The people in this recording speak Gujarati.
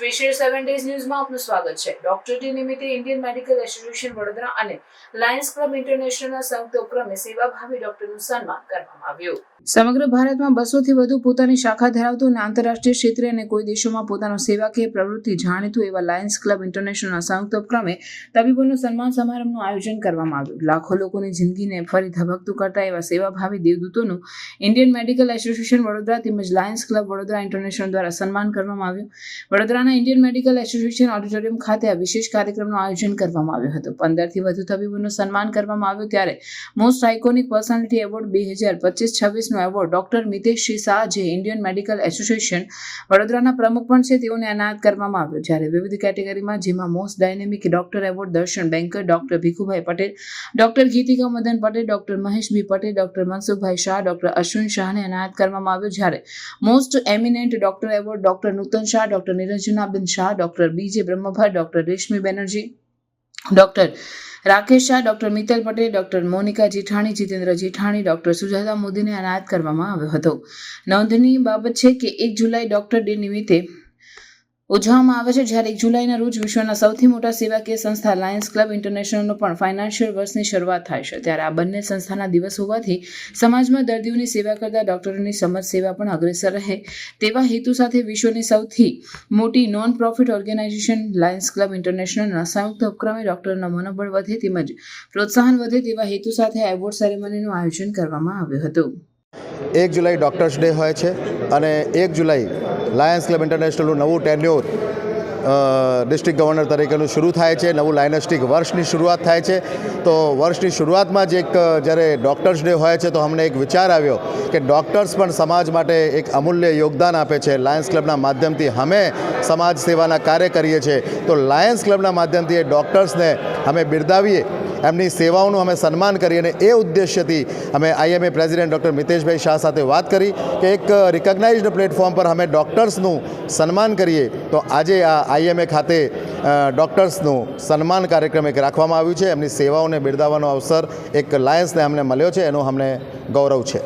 નમસ્તે સેવન ડેઝ ન્યૂઝમાં આપનું સ્વાગત છે. ડોક્ટર ડે નિમિત્તે ઇન્ડિયન મેડિકલ એસોસિએશન વડોદરા અને લાયન્સ ક્લબ ઇન્ટરનેશનલના સંયુક્ત ઉપક્રમે સેવાભાવી ડોક્ટરનું સન્માન કરવામાં આવ્યું. સમગ્ર ભારતમાં બસોથી વધુ પોતાની શાખા ધરાવતું અને આંતરરાષ્ટ્રીય ક્ષેત્રે અને કોઈ દેશોમાં પોતાનો સેવાકીય પ્રવૃત્તિ જાણીતું એવા લાયન્સ ક્લબ ઇન્ટરનેશનલના સંયુક્ત ઉપક્રમે તબીબોનું સન્માન સમારંભનું આયોજન કરવામાં આવ્યું. લાખો લોકોની જિંદગીને ફરી ધબકતું કરતા એવા સેવાભાવી દેવદૂતોનું ઇન્ડિયન મેડિકલ એસોસિએશન વડોદરા તેમજ લાયન્સ ક્લબ વડોદરા ઇન્ટરનેશનલ દ્વારા સન્માન કરવામાં આવ્યું. વડોદરાના ઇન્ડિયન મેડિકલ એસોસિએશન ઓડિટોરિયમ ખાતે આ વિશેષ કાર્યક્રમનું આયોજન કરવામાં આવ્યું હતું. પંદરથી વધુ તબીબોનું સન્માન કરવામાં આવ્યું ત્યારે મોસ્ટ આઇકોનિક પર્સનાલિટી એવોર્ડ બે હજાર પચીસ છવ્વીસનો એવોર્ડ. ડોક્ટર મિતેશ શ્રી શાહ, જે ઇન્ડિયન મેડિકલ એસોસિએશન વડોદરાના પ્રમુખ પણ છે, તેઓને એનાયત કરવામાં આવ્યો. જ્યારે વિવિધ કેટેગરીમાં, જેમાં most dynamic doctor award, Darshan Banker, doctor Bhikhubhai Patel, doctor Geetika Madan Patel, doctor Maheshbhai Patel, doctor Mansukhbhai Shah, doctor Ashwin શાહને એનાયત કરવામાં આવ્યો. જ્યારે most eminent doctor award, doctor Nutan Shah, doctor Niranjanaben Shah, doctor BJ Brahmbhai doctor Reshmi Banerjee, doctor Rakesh Shah, doctor Mittal Patel, doctor Monika Jethani, Jitendra Jethani, doctor Sujata મોદીને એનાયત કરવામાં આવ્યો હતો. નોંધનીય બાબત છે કે એક જુલાઈ ડોક્ટર ડે નિમિત્તે ઉજવવામાં આવે છે. જ્યારે એક જુલાઈના રોજ વિશ્વના સૌથી મોટા સેવાકીય સંસ્થા લાયન્સ ક્લબ ઇન્ટરનેશનલનો પણ ફાઇનાન્શિયલ વર્ષની શરૂઆત થાય છે. ત્યારે આ બંને સંસ્થાના દિવસ હોવાથી સમાજમાં દર્દીઓની સેવા કરતા ડોક્ટરોની સમજ સેવા પણ અગ્રેસર રહે તેવા હેતુ સાથે વિશ્વની સૌથી મોટી non profit organization Lions club ઇન્ટરનેશનલના સંયુક્ત ઉપક્રમે ડોક્ટરોના મનોબળ વધે તેમજ પ્રોત્સાહન વધે તેવા હેતુ સાથે એવોર્ડ સેરેમનીનું આયોજન કરવામાં આવ્યું હતું. એક જુલાઈ ડૉક્ટર્સ ડે હોય છે અને એક જુલાઈ લાયન્સ ક્લબ ઇન્ટરનેશનલનું નવું ટેન્યોર ડિસ્ટ્રિક્ટ ગવર્નર તરીકેનું શરૂ થાય છે, નવું લાયનસ્ટિક વર્ષની શરૂઆત થાય છે. તો વર્ષની શરૂઆતમાં જ એક જ્યારે ડૉક્ટર્સ ડે હોય છે તો અમને એક વિચાર આવ્યો કે ડૉક્ટર્સ પણ સમાજ માટે એક અમૂલ્ય યોગદાન આપે છે. લાયન્સ ક્લબના માધ્યમથી અમે સમાજ સેવાના કાર્ય કરીએ છીએ. તો લાયન્સ ક્લબના માધ્યમથી એ ડૉક્ટર્સને અમે બિરદાવીએ. એમની સેવાઓનું અમે સન્માન કરીએ અને એ ઉદ્દેશ્યથી અમે IMA president doctor Miteshbhai Shah સાથે વાત કરી કે એક રિકગ્નાઇઝડ પ્લેટફોર્મ પર અમે ડૉક્ટર્સનું સન્માન કરીએ. તો આજે આ આઈએમએ ખાતે ડૉક્ટર્સનું સન્માન કાર્યક્રમ એક રાખવામાં આવ્યું છે. એમની સેવાઓને બિરદાવવાનો અવસર એક લાયન્સને અમને મળ્યો છે. એનું અમને ગૌરવ છે.